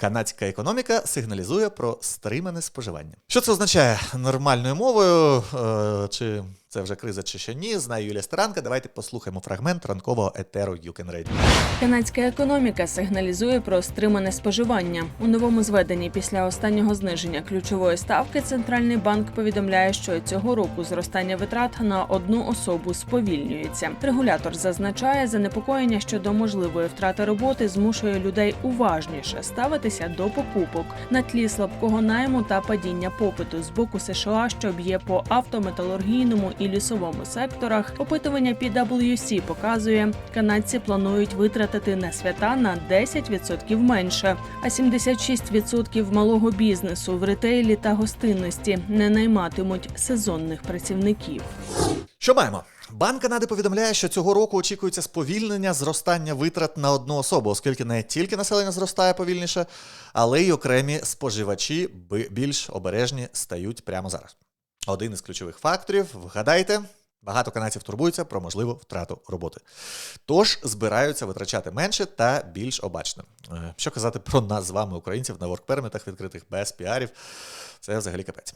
Канадська економіка сигналізує про стримане споживання. Що це означає нормальною мовою? Е, чи це вже криза, чи ще ні? Знаю Юлія Старанка. Давайте послухаємо фрагмент ранкового етеру Can Radio. Канадська економіка сигналізує про стримане споживання. У новому зведенні після останнього зниження ключової ставки центральний банк повідомляє, що цього року зростання витрат на одну особу сповільнюється. Регулятор зазначає, занепокоєння щодо можливої втрати роботи змушує людей уважніше ставитися до покупок на тлі слабкого найму та падіння попиту з боку США, що б'є по автометалургійному і лісовому секторах. Опитування PwC показує, канадці планують витратити на свята на 10% менше, а 76% малого бізнесу в ретейлі та гостинності не найматимуть сезонних працівників. Що маємо? Банк Канади повідомляє, що цього року очікується сповільнення зростання витрат на одну особу, оскільки не тільки населення зростає повільніше, але й окремі споживачі більш обережні стають прямо зараз. Один із ключових факторів, вгадайте, багато канадців турбуються про можливу втрату роботи. Тож збираються витрачати менше та більш обачно. Е, Що казати про нас з вами, українців, на воркпермітах відкритих без піарів, це взагалі капець.